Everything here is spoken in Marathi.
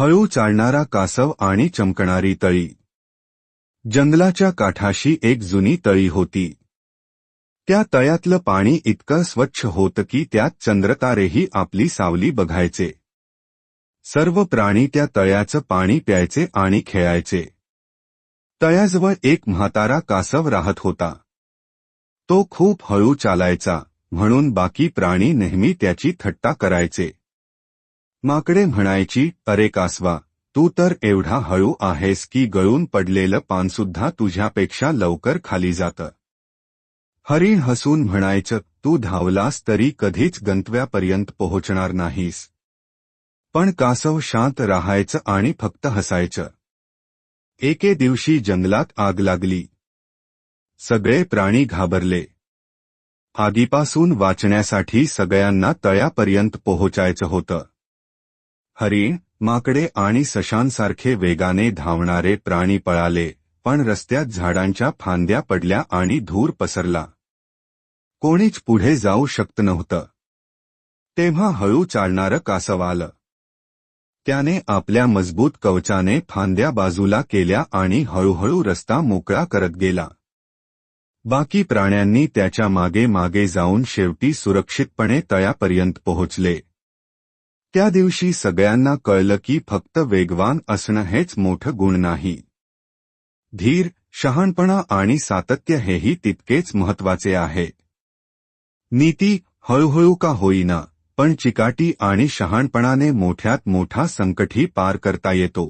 हळू चालणारा कासव आणि चमकणारी तळी. जंगलाच्या काठाशी एक जुनी तळी होती. त्या तळ्यातलं पाणी इतकं स्वच्छ होतं की त्यात चंद्रतारेही आपली सावली बघायचे. सर्व प्राणी त्या तळ्याचं पाणी प्यायचे आणि खेळायचे. तळ्याजवळ एक म्हातारा कासव राहत होता. तो खूप हळू चालायचा म्हणून बाकी प्राणी नेहमी त्याची थट्टा करायचे. माकडे म्हणायची अरे कासवा तू तर एवढा हळू आहेस की गळून पडलेलं पानसुद्धा तुझ्यापेक्षा लवकर खाली जातं. हरिण हसून म्हणायचं तू धावलास तरी कधीच गंतव्यापर्यंत पोहोचणार नाहीस. पण कासव शांत राहायचं आणि फक्त हसायचं. एके दिवशी जंगलात आग लागली. सगळे प्राणी घाबरले. आगीपासून वाचण्यासाठी सगळ्यांना तळ्यापर्यंत पोहोचायचं होतं. हरिण माकडे आणि सशांसारखे वेगाने धावणारे प्राणी पळाले पण रस्त्यात झाडांच्या फांद्या पडल्या आणि धूर पसरला. कोणीच पुढे जाऊ शकत नव्हतं. तेव्हा हळू चालणारं कासव आलं. त्याने आपल्या मजबूत कवचाने फांद्या बाजूला केल्या आणि हळूहळू रस्ता मोकळा करत गेला. बाकी प्राण्यांनी त्याच्यामागे मागे जाऊन शेवटी सुरक्षितपणे तळ्यापर्यंत पोहोचले. त्या दिवशी सगळ्यांना कळलं की फक्त वेगवान असणं हेच मोठं गुण नाही. धीर शहाणपणा आणि सातत्य हेही तितकेच महत्त्वाचे आहे. नीती हळूहळू का होईना पण चिकाटी आणि शहाणपणाने मोठ्यात मोठा संकटही पार करता येतो.